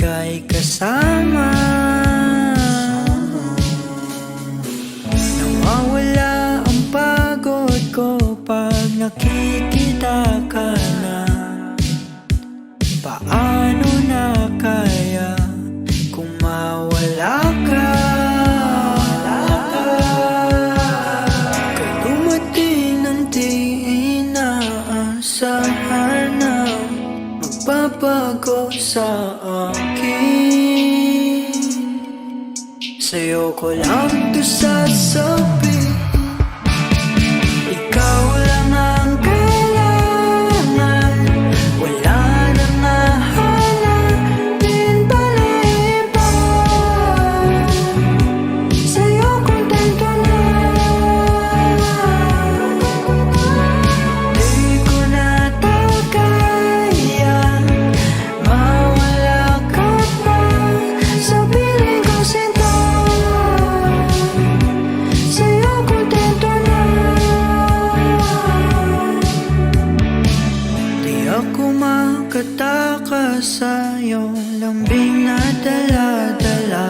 ika'y kasama. Nawawala ang pagod ko pag nakikita ka na. Paano na kaya kung mawala ka? Kay dumating ng di inaasahan na magbabago sa akin. Sa'yo ko lang to sasabihin makatakas sa iyong lambing na dala-dala.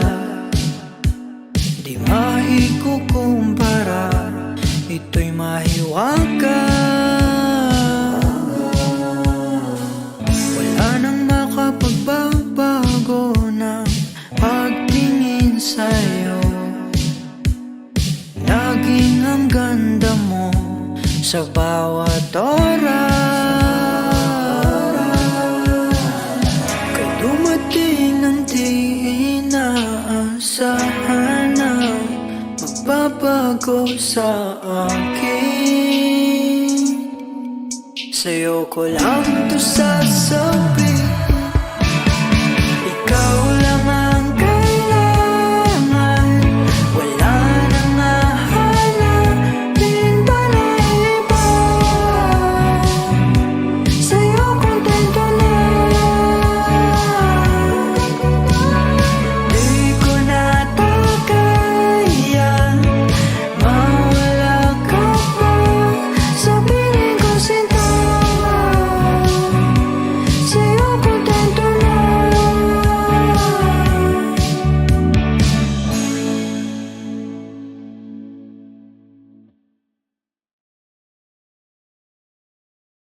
Di maikukumpara Ito'y mahiwaga. Wala nang makapagbabago ng pagtingin sa'yo. Laging ang ganda mo sa bawat oras magbabago sa akin. Sa'yo ko lang to sasabihin. Ikaw